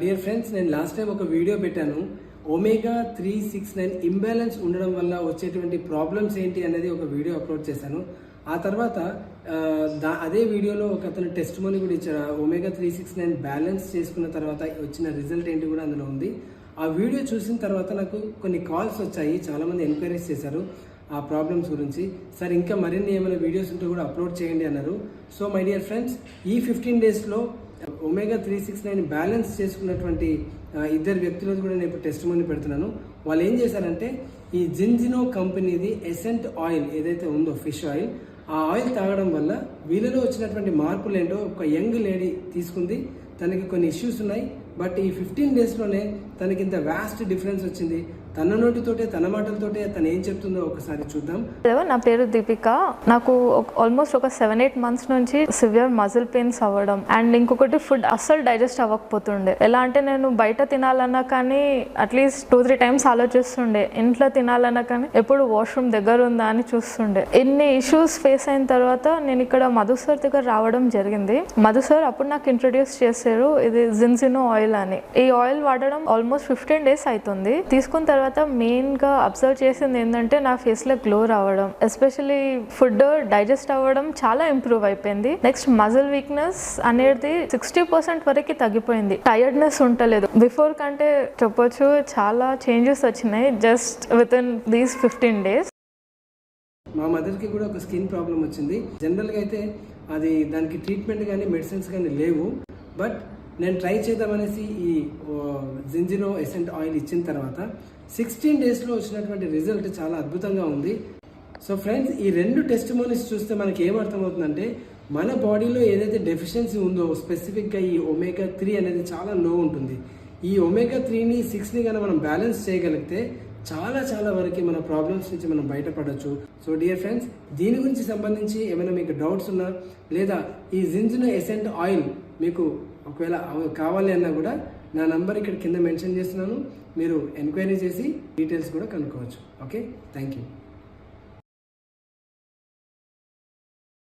Dear friends నేను last time ఒక video పెట్టాను. Omega three six nine imbalance ఉండడం వల్ల వచ్చేటువంటి ప్రాబ్లమ్స్ ఏంటి అనేది ఒక వీడియో అప్లోడ్ చేశాను. ఆ తర్వాత దా అదే వీడియోలో ఒక అతను టెస్ట్ మనీ కూడా ఇచ్చారు omega three six nine balance చేసుకున్న తర్వాత వచ్చిన రిజల్ట్ ఏంటి కూడా అందులో ఉంది. ఆ వీడియో చూసిన తర్వాత నాకు కొన్ని కాల్స్ వచ్చాయి. చాలామంది ఎంక్వైరీస్ చేశారు ఆ ప్రాబ్లమ్స్ గురించి. సార్ ఇంకా మరిన్ని ఏమైనా వీడియోస్ ఉంటే కూడా అప్లోడ్ చేయండి అన్నారు. సో మై డియర్ ఫ్రెండ్స్ ఈ ఫిఫ్టీన్ డేస్లో omega three six nine balance చేసుకున్నటువంటి ఇద్దరు వ్యక్తులది కూడా నేను ఇప్పుడు టెస్ట్ మనీ పెడుతున్నాను. వాళ్ళు ఏం చేశారంటే ఈ జిన్జినో కంపెనీది ఎసెంట్ ఆయిల్ ఏదైతే ఉందో ఫిష్ ఆయిల్ ఆ ఆయిల్ తాగడం వల్ల వీళ్ళలో వచ్చినటువంటి మార్పులు ఏంటో ఒక యంగ్ లేడీ తీసుకుంది. తనకి కొన్ని ఇష్యూస్ ఉన్నాయి బట్ ఈ ఫిఫ్టీన్ డేస్లోనే తనకి ఇంత వ్యాస్ట్ డిఫరెన్స్ వచ్చింది. తన నోటితోటే తన మాటలతోటే తను ఏం చెప్తుందో ఒకసారి చూద్దాం. నా పేరు దీపిక. నాకు ఆల్మోస్ట్ ఒక సెవెన్ ఎయిట్ మంత్స్ నుంచి సివియర్ మజిల్ పెయిన్స్ అవ్వడం అండ్ ఇంకొకటి ఫుడ్ అస్సలు డైజెస్ట్ అవ్వకపోతుండే. ఎలా అంటే నేను బయట తినాలన్నా కానీ at least two three times ఆలోచిస్తుండే. ఇంట్లో తినాలన్నా కానీ ఎప్పుడు వాష్రూమ్ దగ్గర ఉందా అని చూస్తుండే. ఇన్ని ఇష్యూస్ ఫేస్ అయిన తర్వాత నేను ఇక్కడ మధు సార్ దగ్గర రావడం జరిగింది. మధు సార్ అప్పుడు నాకు ఇంట్రొడ్యూస్ చేశారు ఇది జిన్సినో ఆయిల్ అని. ఈ ఆయిల్ వాడడం ఆల్మోస్ట్ ఫిఫ్టీన్ డేస్ అవుతుంది తీసుకున్న తర్వాత తర్వాత మెయిన్గా అబ్జర్వ్ చేసింది ఏంటంటే నా ఫేస్లో గ్లో రావడం ఎస్పెషల్లీ ఫుడ్ డైజెస్ట్ అవ్వడం చాలా ఇంప్రూవ్ అయిపోయింది. నెక్స్ట్ మజిల్ వీక్నెస్ అనేది సిక్స్టీ పర్సెంట్ వరకు తగ్గిపోయింది. టైర్డ్నెస్ ఉండలేదు. బిఫోర్ కంటే చెప్పొచ్చు చాలా చేంజెస్ వచ్చినాయి just with in these fifteen days మా మదర్కి కూడా ఒక స్కిన్ ప్రాబ్లం వచ్చింది. జనరల్గా అయితే అది దానికి ట్రీట్మెంట్ కానీ మెడిసిన్స్ కానీ లేవు. బట్ నేను ట్రై చేద్దామనేసి ఈ జింజినో ఎసెంట్ ఆయిల్ ఇచ్చిన తర్వాత సిక్స్టీన్ డేస్లో వచ్చినటువంటి రిజల్ట్ చాలా అద్భుతంగా ఉంది. సో ఫ్రెండ్స్ ఈ రెండు టెస్ట్ మోనిస్ చూస్తే మనకి ఏం అర్థమవుతుందంటే మన బాడీలో ఏదైతే డెఫిషియన్సీ ఉందో స్పెసిఫిక్గా ఈ ఒమేగా త్రీ అనేది చాలా లో ఉంటుంది. ఈ ఒమేగా త్రీని సిక్స్ని కనుక మనం బ్యాలెన్స్ చేయగలిగితే చాలా చాలా వరకు మన ప్రాబ్లమ్స్ నుంచి మనం బయటపడవచ్చు సో డియర్ ఫ్రెండ్స్ దీని గురించి సంబంధించి ఏమైనా మీకు డౌట్స్ ఉన్నా లేదా ఈ జింజున ఎసెంట్ ఆయిల్ మీకు ఒకవేళ కావాలి అన్నా కూడా నా నంబర్ ఇక్కడ కింద మెన్షన్ చేస్తున్నాను. మీరు ఎంక్వైరీ చేసి డీటెయిల్స్ కూడా కనుక్కోవచ్చు. ఓకే? Thank you